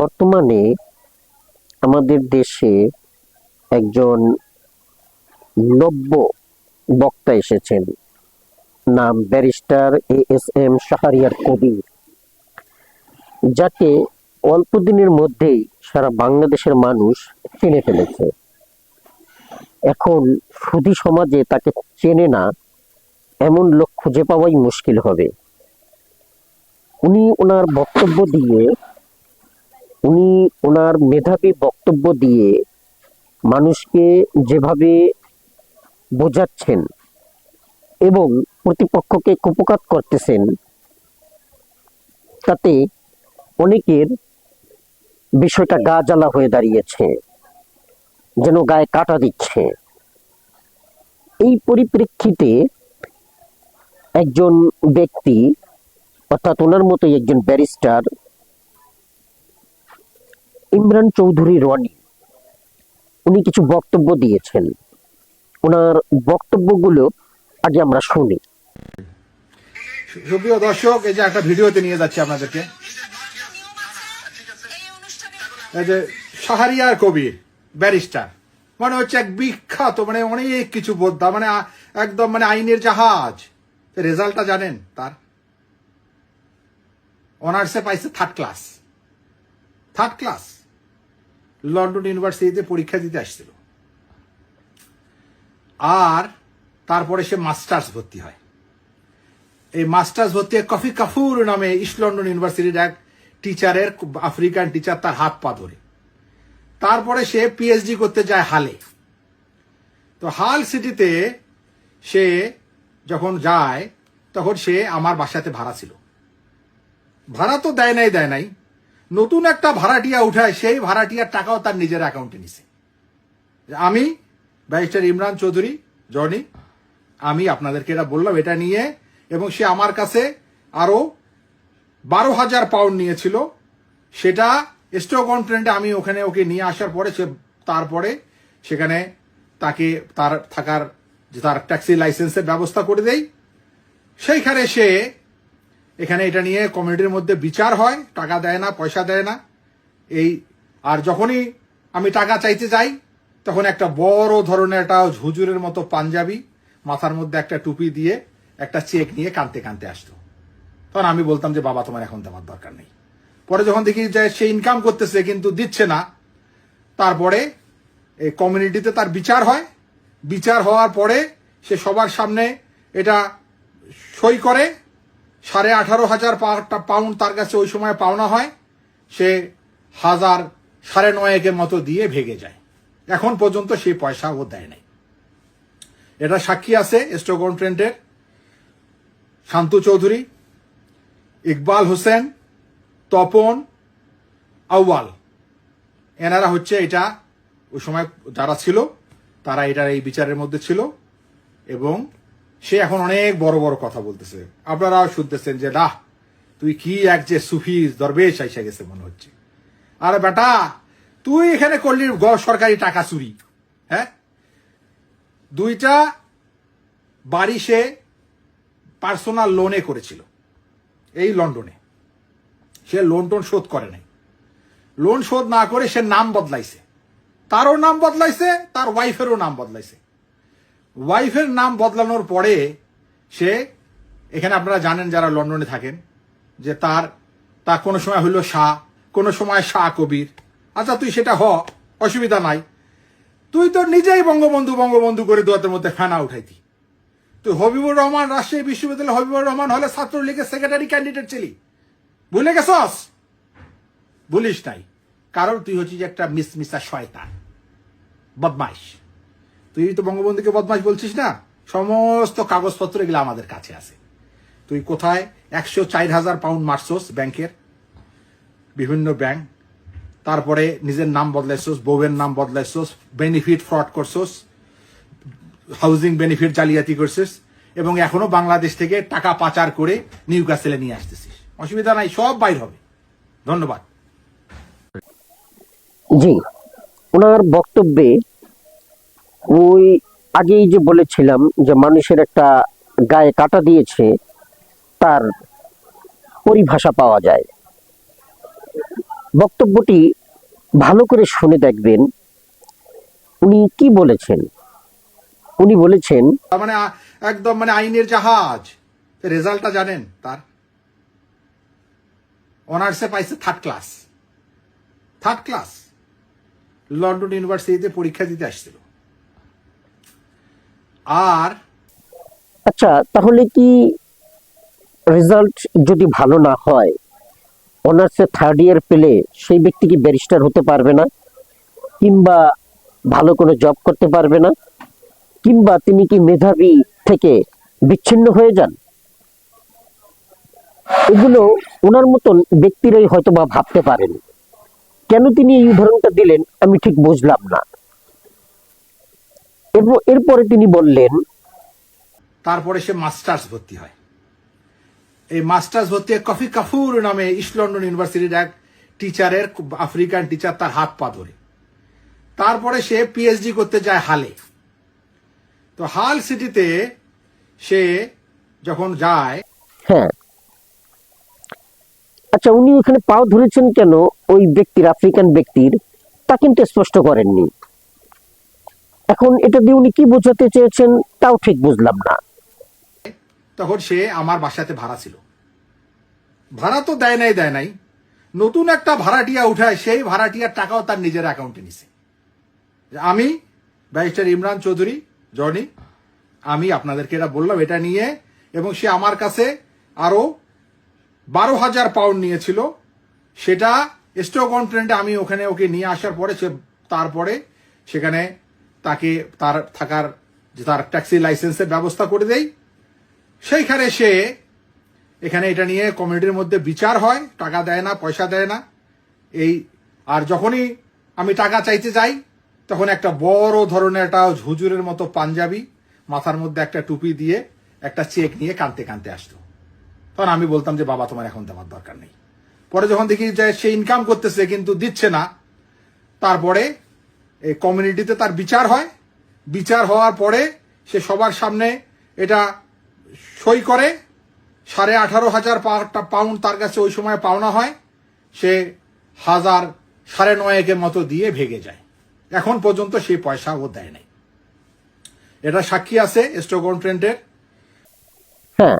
বর্তমানে আমাদের দেশে একজন নব্য বক্তা এসেছেন। নাম barrister A S M Shahriar Kabir. যাকে অল্প দিনের মধ্যেই সারা বাংলাদেশের মানুষ চিনে ফেলেছে। এখন সুধী সমাজে তাকে চেনে না, এমন লোক খুঁজে পাওয়াই মুশকিল হবে। উনি ওনার বক্তব্য দিয়ে উনি ওনার মেধাবী বক্তব্য দিয়ে মানুষকে যেভাবে বোঝাচ্ছেন এবং প্রতিপক্ষকে কুপকাত করতেছেন, তাতে অনেকের বিষয়টা গা জ্বালা হয়ে দাঁড়িয়েছে, যেন গায়ে কাটা দিচ্ছে। এই পরিপ্রেক্ষিতে একজন ব্যক্তি, অর্থাৎ ওনার মতোই একজন ব্যারিস্টার ইমরান চৌধুরী রনি, উনি কিছু বক্তব্য দিয়েছেন। ওনার বক্তব্যগুলো আগে আমরা শুনি। সুপ্রিয় দর্শক, এই যে একটা ভিডিওতে নিয়ে যাচ্ছি আপনাদেরকে। এই যে কবির ব্যারিস্টার মানে হচ্ছে এক বিখ্যাত মানে অনেক কিছু বোদ্ধা মানে একদম মানে আইনের জাহাজ। রেজাল্টটা জানেন তার? অনার্সে পাইছে third class third class London ইউনিভার্সিটিতে পরীক্ষা দিতে আসছিল। আর তারপরে সে মাস্টার্স ভর্তি হয়। এই মাস্টার্স ভর্তি কফি কাফুর নামে ইস্ট লন্ডন ইউনিভার্সিটির এক টিচারের, আফ্রিকান টিচার তার হাত পা ধরে। তারপরে সে পিএইচডি করতে যায় হালে। তো হাল সিটিতে সে যখন যায়, তখন সে আমার বাসাতে ভাড়া ছিল। ভাড়া তো দেয় নাই দেয় নাই। নতুন একটা ভাড়াটিয়া উঠায়, সেই ভাড়াটিয়ার টাকাও তার নিজের অ্যাকাউন্টে নিছে। আমি ব্যারিস্টার ইমরান চৌধুরী, জনি, আমি আপনাদেরকে এটা বললাম, এটা নিয়ে, এবং সে আমার কাছে আরও বারো হাজার পাউন্ড নিয়েছিল। সেটা স্টক ট্রেন্ডে আমি ওখানে ওকে নিয়ে আসার পরে সে তারপরে সেখানে তাকে তার থাকার যে তার ট্যাক্সি লাইসেন্সের ব্যবস্থা করে দেই। সেইখানে সে এখানে এটা নিয়ে কমিউনিটির মধ্যে বিচার হয়, টাকা দেয় না, পয়সা দেয় না। এই, আর যখনই আমি টাকা চাইতে যাই, তখন একটা বড় ধরনের একটা হুজুরের মতো পাঞ্জাবি মাথার মধ্যে একটা টুপি দিয়ে একটা চেক নিয়ে কানতে কানতে আসতো। তখন আমি বলতাম যে, বাবা, তোমার এখন দেওয়ার দরকার নেই। পরে যখন দেখি যে সে ইনকাম করতেছে কিন্তু দিচ্ছে না, তারপরে এই কমিউনিটিতে তার বিচার হয়। বিচার হওয়ার পরে সে সবার সামনে এটা সই করে সাড়ে আঠারো হাজার পাউন্ড তার কাছে ওই সময় পাওনা হয়, সে হাজার সাড়ে নয়েকের মতো দিয়ে ভেগে যায়। এখন পর্যন্ত সেই পয়সা ও দেয় নাই। এটা সাক্ষী আছে স্টোকন ট্রেন্টের। শান্তু চৌধুরী, ইকবাল হোসেন, তপন আউয়াল। এনারা হচ্ছে এটা ওই সময় যারা ছিল, তারা এটার এই বিচারের মধ্যে ছিল এবং সে এখন অনেক বড় বড় কথা বলতেছে। আপনারাও শুনতেছেন যে না তুই কি এক যে সুফি দরবেশ? আইসা গেছে মনে হচ্ছে। আরে বেটা, তুই এখানে করলি সরকারি টাকা চুরি হ্যাঁ? দুইটা বাড়ি সে পার্সোনাল লোনে করেছিল, এই লন্ডনে। সে লোন টোন শোধ করে নাই। লোন শোধ না করে সে নাম বদলাইছে। তারও নাম বদলাইছে, তার ওয়াইফেরও নাম বদলাইছে। ওয়াইফের নাম বদলানোর পরে সে, এখানে আপনারা জানেন যারা লন্ডনে থাকেন, যে তার তা কোনো সময় হইল শাহ, কোনো সময় শাহ কবির। আচ্ছা তুই সেটা হ, অসুবিধা নাই। তুই তো নিজেই বঙ্গবন্ধু বঙ্গবন্ধু করে দোয়াতের মধ্যে ফেনা উঠাইতি। তুই হবিবুর রহমান, রাজশাহী বিশ্ববিদ্যালয় হবিবুর রহমান হলে ছাত্রলীগের সেক্রেটারি ক্যান্ডিডেট ছিলি। ভুলে গেছস? বলিস নাই। কারণ তুই হচ্ছিস একটা মিসমিসা শয়তান। বদমাইশ। তুই তো বঙ্গবন্ধুকে বদমাইশ বলছিস না? সমস্ত কাগজপত্র এগুলো আমাদের কাছে আছে। তুই কোথায়? একশো চার হাজার পাউন্ড মারছোস ব্যাংকের, বিভিন্ন ব্যাংক। তারপরে নিজের নাম বদলাইছোস বউয়ের নাম বদলাইছোস বেনিফিট ফ্রড করছোস হাউজিং বেনিফিট জালিয়াতি করছিস এবং এখনও বাংলাদেশ থেকে টাকা পাচার করে নিউ কাসেলে নিয়ে আসতেছিস। অসুবিধা নাই, সব বাইর হবে। ধন্যবাদ। জি, ওনার বক্তব্যে ওই আগেই যে বলেছিলাম যে মানুষের একটা গায়ে কাটা দিয়েছে, তার পরিভাষা পাওয়া যায়। বক্তব্যটি ভালো করে শুনে দেখবেন, উনি কি বলেছেন? উনি বলেছেন মানে একদম মানে আইনের জাহাজ। রেজাল্টটা জানেন তার। অনার্সে পাইছে third class third class London ইউনিভার্সিটিতে পরীক্ষা দিতে আসছিল। আর আচ্ছা তাহলে কি রেজাল্ট যদি ভালো না হয় অনার্সে থার্ড ইয়ার পেলে সেই ব্যক্তি কি ব্যারিস্টার হতে পারবে না? কিংবা ভালো কোনো জব করতে পারবে না? কিংবা তিনি কি মেধাবী থেকে বিচ্ছিন্ন হয়ে যান? এগুলো ওনার মতন ব্যক্তিরাই হয়তো বা ভাবতে পারেন। কেন তিনি এই উদাহরণটা দিলেন আমি ঠিক বুঝলাম না। এরপর- এরপরে তিনি বললেন তারপরে সে মাস্টার্স ভর্তি হয়। এই মাস্টার্স ভর্তি কফি কাফুর নামে ইস্ট লন্ডন ইউনিভার্সিটির এক টিচারের আফ্রিকান টিচার তার হাত পা ধরে। তারপরে সে পিএইচডি করতে যায় হালে। তো হাল সিটিতে সে যখন যায় হ্যাঁ। আচ্ছা উনি ওখানে পাও ধরেছেন কেন? ওই ব্যক্তির আফ্রিকান ব্যক্তির তা কিন্তু স্পষ্ট করেননি। এখন এটা দিয়ে উনি কি বোঝাতে চেয়েছেন, তাও ঠিক বুঝলাম না। তখন সে আমার বাসাতে ভাড়া ছিল। ভাড়া তো দেয় নাই দেয় নাই। নতুন একটা ভাড়াটিয়া উঠায়, সেই ভাড়াটিয়ার টাকাও তার নিজের অ্যাকাউন্টে নিছে। আমি, ব্যারিস্টার ইমরান চৌধুরী, জনি, আমি আপনাদেরকে এটা বললাম এটা নিয়ে, এবং সে আমার কাছে আরও বারো হাজার পাউন্ড নিয়েছিল। সেটা স্টক ট্রেন্ডে আমি ওখানে ওকে নিয়ে আসার পরে সে, তারপরে সেখানে তাকে তার থাকার যে তার ট্যাক্সি লাইসেন্সের ব্যবস্থা করে দেই। সেইখানে সে এখানে এটা নিয়ে কমিউনিটির মধ্যে বিচার হয়, টাকা দেয় না, পয়সা দেয় না। এই আর যখনই আমি টাকা চাইতে যাই, তখন একটা বড় ধরনের একটা হুজুরের মতো পাঞ্জাবি, মাথার মধ্যে একটা টুপি দিয়ে একটা চেক নিয়ে কানতে কানতে আসতো। তখন আমি বলতাম যে, বাবা, তোমার এখন দেওয়ার দরকার নেই। পরে যখন দেখি যে সে ইনকাম করতেছে কিন্তু দিচ্ছে না, তারপরে এই কমিউনিটিতে তার বিচার হয়। বিচার হওয়ার পরে সে সবার সামনে এটা সই করে। সাড়ে আঠারো হাজার পাউন্ড তার কাছে ওই সময় পাওনা হয়। সে হাজার সাড়ে নয়েকের মতো দিয়ে ভেগে যায়। এখন পর্যন্ত সেই পয়সা ও দেয় নাই। এটা সাক্ষী আছে স্টকন ট্রেন্ডের হ্যাঁ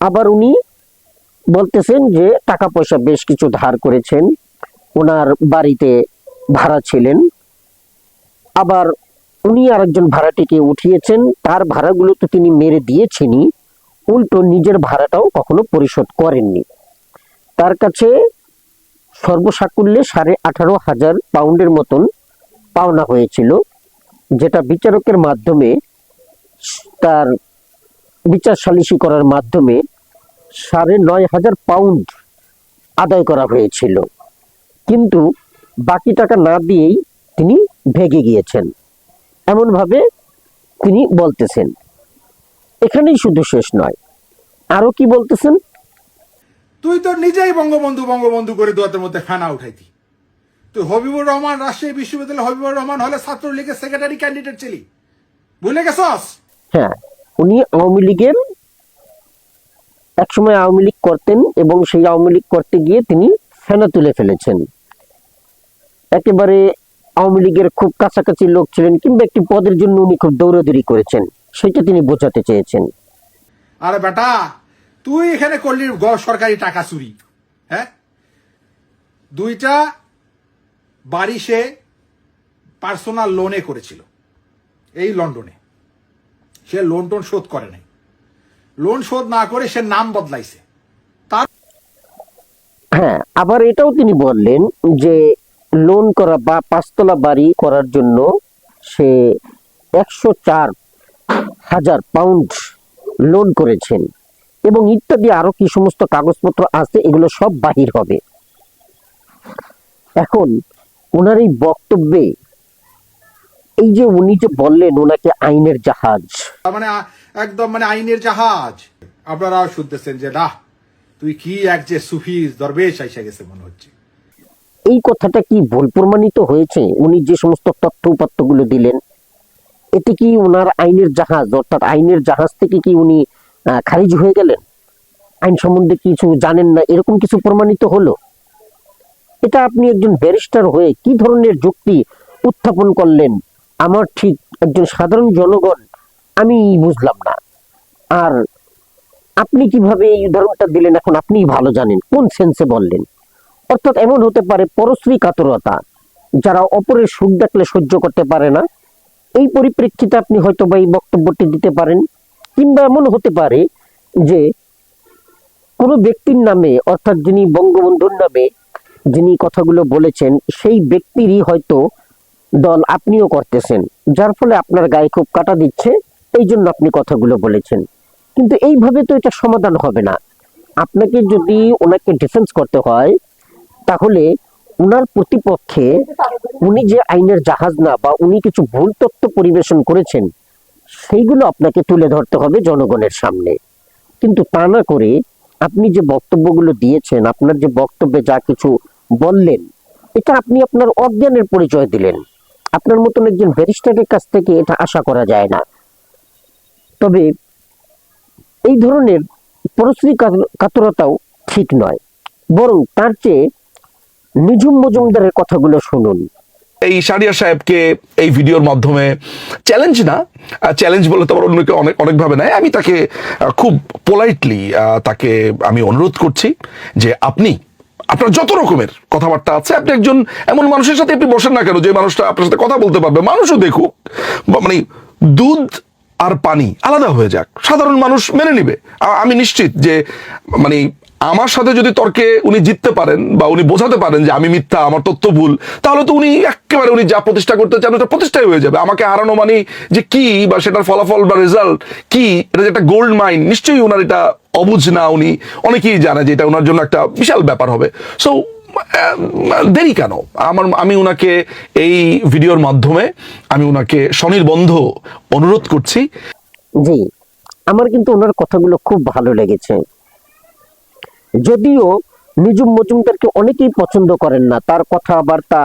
আবার উনি বলতেছেন যে টাকা পয়সা বেশ কিছু ধার করেছেন। ওনার বাড়িতে ভাড়া ছিলেন। আবার উনি আরেকজন ভাড়াটিকে উঠিয়েছেন, তার ভাড়াগুলো তো তিনি মেরে দিয়েছেনই, উল্টো নিজের ভাড়াটাও কখনো পরিশোধ করেননি। তার কাছে সর্বসাকুল্যে সাড়ে আঠারো হাজার পাউন্ডের মতন পাওনা হয়েছিল, যেটা বিচারকের মাধ্যমে, তার বিচার সালিসি করার মাধ্যমে সাড়ে নয় হাজার পাউন্ড আদায় করা হয়েছিল। কিন্তু বাকি টাকা না দিয়েই তিনি ভেগে গিয়েছেন। এমনভাবে তিনি বলতেছেন। এখানেই শুধু শেষ নয়। আরও কি বলতেছেন? তুই তো নিজেই বঙ্গবন্ধু বঙ্গবন্ধু করে দোয়াতের মধ্যে ফেনা উঠাইতি। তুই হবিবুর রহমান রাজশাহী বিশ্ববিদ্যালয় হবিবুর রহমান হলে ছাত্রলীগের সেক্রেটারি ক্যান্ডিডেট ছিলি। ভুলে গেছস? হ্যাঁ উনি আওয়ামী লীগের একসময় আওয়ামী লীগ করতেন এবং সেই আওয়ামী লীগ করতে গিয়ে তিনি ফেনা তুলে ফেলেছেন। একেবারে আওয়ামী লীগের খুব কাছাকাছি লোক ছিলেন কিংবা একটি পদের জন্য উনি খুব দৌড়াদৌড়ি করেছেন সেটা তিনি বোঝাতে চেয়েছেন। আরে বেটা তুই এখানে করলি সরকারি টাকা চুরি হ্যাঁ? দুইটা বাড়ি সে পার্সোনাল লোনে করেছিল এই লন্ডনে। সে লোন টোন শোধ করে নাই। লোন শোধ না করে সে নাম বদলাইছে। তার হ্যাঁ আবার এটাও তিনি বললেন যে লোন করা বা পাঁচতলা বাড়ি করার জন্য সে একশো চার হাজার পাউন্ড লোন করেছেন। এবং ইত্যাদি আরও কি সমস্ত কাগজপত্র আছে, এগুলো সব বাহির হবে। এখন ওনার এই বক্তব্যে এই যে উনি যে বললেন, ওনাকে আইনের জাহাজ। মানে একদম মানে আইনের জাহাজ। আপনারাও শুনতেছেন যে না তুই কি এক যে সুফি দরবেশ, আইসা গেছে মনে হচ্ছে। এই কথাটা কি ভুল প্রমাণিত হয়েছে? উনি যে সমস্ত তথ্য উপাত্তগুলো দিলেন, এতে কি ওনার আইনের জাহাজ, অর্থাৎ আইনের জাহাজ থেকে কি উনি খারিজ হয়ে গেলেন? আইন সম্বন্ধে কিছু জানেন না? এরকম কিছু প্রমাণিত হলো? এটা আপনি একজন ব্যারিস্টার হয়ে কি ধরনের যুক্তি উত্থাপন করলেন? আমার ঠিক একজন সাধারণ জনগণ, আমি বুঝলাম না। আর আপনি কীভাবে এই উদাহরণটা দিলেন? এখন আপনিই ভালো জানেন, কোন সেন্সে বললেন? অর্থাৎ এমন হতে পারে পরশ্রী কাতরতা, যারা অপরের সুখ দেখলে সহ্য করতে পারে না। এই পরিপ্রেক্ষিতে আপনি হয়তো বা এই বক্তব্যটি দিতে পারেন, কিংবা এমন হতে পারে যে কোনো ব্যক্তির নামে, অর্থাৎ যিনি বঙ্গবন্ধুর নামে যিনি কথাগুলো বলেছেন, সেই ব্যক্তিরই হয়তো দল আপনিও করতেছেন, যার ফলে আপনার গায়ে খুব কাটা দিচ্ছে এই জন্য আপনি কথাগুলো বলেছেন। কিন্তু এইভাবে তো এটা সমাধান হবে না। আপনাকে যদি ওনাকে ডিফেন্স করতে হয় তাহলে উনার প্রতিপক্ষে উনি যে আইনের জাহাজ না বা উনি কিছু ভুল তথ্য পরিবেশন করেছেন, সেইগুলো আপনাকে তুলে ধরতে হবে জনগণের সামনে। কিন্তু তা না করে আপনি যে বক্তব্যগুলো দিয়েছেন, আপনার যে বক্তব্যে যা কিছু বললেন, এটা আপনি আপনার অজ্ঞানের পরিচয় দিলেন। আপনার মতন একজন ব্যারিস্টারের কাছ থেকে এটা আশা করা যায় না। তবে এই ধরনের পরশ্রী কাতরতাও ঠিক নয়, বরং তার চেয়ে নিঝুম মজুমদারের কথাগুলো শুনুন। এই শারিয়া সাহেবকে এই ভিডিওর মাধ্যমে চ্যালেঞ্জ না চ্যালেঞ্জ বলে তো আবার অন্যকে অনেক অনেকভাবে নেয়। আমি তাকে খুব পোলাইটলি তাকে আমি অনুরোধ করছি যে আপনি, আপনার যত রকমের কথাবার্তা আছে, আপনি একজন এমন মানুষের সাথে আপনি বসেন না কেন যে মানুষটা আপনার সাথে কথা বলতে পারবে? মানুষও দেখুক। মানে দুধ আর পানি আলাদা হয়ে যাক। সাধারণ মানুষ মেনে নিবে। আমি নিশ্চিত যে মানে আমার সাথে যদি তর্কে উনি জিততে পারেন বা উনি বোঝাতে পারেন যে আমি মিথ্যা, আমার তথ্য ভুল, তাহলে তো উনি একেবারে উনি যা প্রতিষ্ঠা করতে চান ওটা প্রতিষ্ঠাই হয়ে যাবে। আমাকে হারানো মানে যে কি বা সেটার ফলাফল বা রেজাল্ট কি, এটা যে একটা গোল্ড মাইন নিশ্চয়ই ওনার এটা অবুঝ না উনি। অনেকেই জানে যে এটা ওনার জন্য একটা বিশাল ব্যাপার হবে। সো দেরি কেন? আমার, আমি ওনাকে এই ভিডিওর মাধ্যমে, আমি উনাকে স্বনির্বন্ধ অনুরোধ করছি। জি, আমার কিন্তু ওনার কথাগুলো খুব ভালো লেগেছে। যদিও নিজুম মজুমদারকে অনেকেই পছন্দ করেন না, তার কথাবার্তা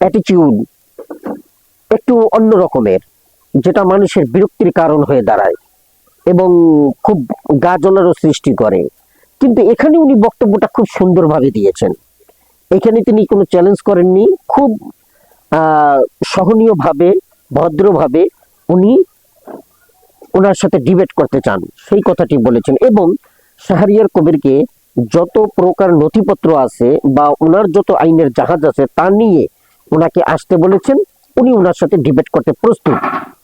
অ্যাটিচিউড একটু অন্য রকমের, যেটা মানুষের বিরক্তির কারণ হয়ে দাঁড়ায় এবং খুব গা জ্বলারও সৃষ্টি করে। কিন্তু এখানে উনি বক্তব্যটা খুব সুন্দরভাবে দিয়েছেন। এখানে তিনি কোনো চ্যালেঞ্জ করেননি, খুব সহনীয়ভাবে, ভদ্রভাবে উনি ওনার সাথে ডিবেট করতে চান, সেই কথাটি বলেছেন এবং শাহরিয়ার কবিরকে যত প্রকার নথিপত্র আছে বা ওনার যত আইনের জাহাজ আছে তা নিয়ে ওনাকে আসতে বলেছেন, উনি ওনার সাথে ডিবেট করতে প্রস্তুত।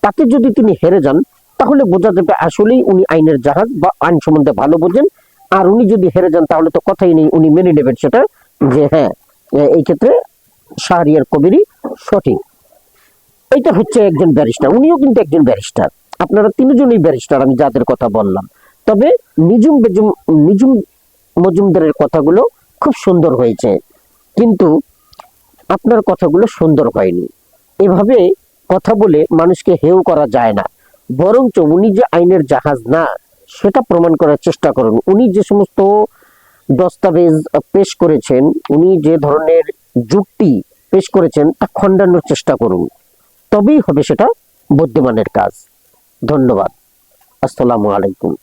তাতে যদি তিনি হেরে যান, তাহলে বোঝা যাবে আসলেই উনি আইনের জাহাজ বা আইন সম্বন্ধে ভালো বোঝেন। আর উনি যদি হেরে যান, তাহলে তো কথাই নেই, উনি মেনে নেবেন সেটা যে হ্যাঁ এই ক্ষেত্রে শাহরিয়ার কবিরই সঠিক। এটা হচ্ছে একজন ব্যারিস্টার, উনিও কিন্তু একজন ব্যারিস্টার। আপনারা তিনজনই ব্যারিস্টার, আমি যাদের কথা বললাম। তবে নিজুম বেজুম নিজুম মজুমদারের কথাগুলো খুব সুন্দর হয়েছে। কিন্তু আপনার কথাগুলো সুন্দর হয়নি। এভাবে কথা বলে মানুষকে হেউ করা যায় না। বরঞ্চ উনি যে আইনের জাহাজ না, সেটা প্রমাণ করার চেষ্টা করুন। উনি যে সমস্ত দস্তাবেজ পেশ করেছেন, উনি যে ধরনের যুক্তি পেশ করেছেন, তা খণ্ডানোর চেষ্টা করুন। তবেই হবে সেটা বুদ্ধিমানের কাজ। ধন্যবাদ। আসসালামু আলাইকুম।